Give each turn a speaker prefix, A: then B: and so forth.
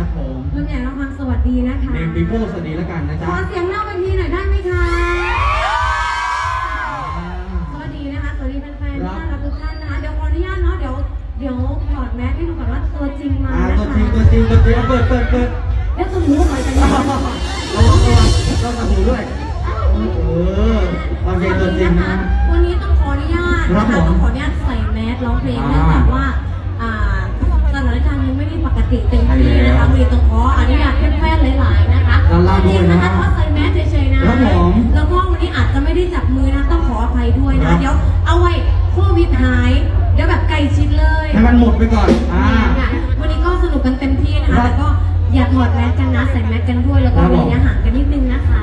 A: ครับผมล
B: ำใหญ่เราฟังสวัสดีนะคะเนมพีโ
A: ป้สวัสดีแล้วกันนะจ๊ะขอ
B: เสียงนอกเวทีหน่อยได้ไหมคะ
A: สวั
B: สดีนะคะ สวัสดีแฟนๆท่น่ารักทุกท่านนะคะ เดี๋ยวขออนุญาตเนาะ เดี๋ยว เดี๋ยวถอดแมสให้ดูก่อนว่าตัวจริงมาอ่านะตัวจริงตัว
A: จริงตัวจริงเปิดเปิดเปิด
B: แล้วตัวหนูหน่อยจะระวัระ
A: เราวัระหูด้วย
B: เอ
A: อความเย็นตัวจริงนะ
B: วันนี้ต้องขออนุญาตนะคะต้องขออนุญาตใส่แมสร้องเพลงเนื่องจากว่า ติเต็มที่ใช่นะแล้คะวมีต้องขออนุญาตแฟนๆหลายๆนะคะด้านล่างด้วยนะจริงๆนะคะขอใส่แมสเฉยๆนะครับผมแล้วก็วันนี้อาจจะไม่ได้จับมือนะต้องขออภัยด้วยครันะบเดี๋ยวเอาไว้โควิดหาย เดี๋ยวแบบไกลชิดเลยให้
A: มันหมดไปก่อนอ่า
B: วันนี้ก็สนุกกันเต็มที่นะครัคะบแต่ก็อย่าถอดแมสกันนะใส่แมสกันด้วยแล้วก็ครับผมระยะห่างกันนิดนึงนะคะ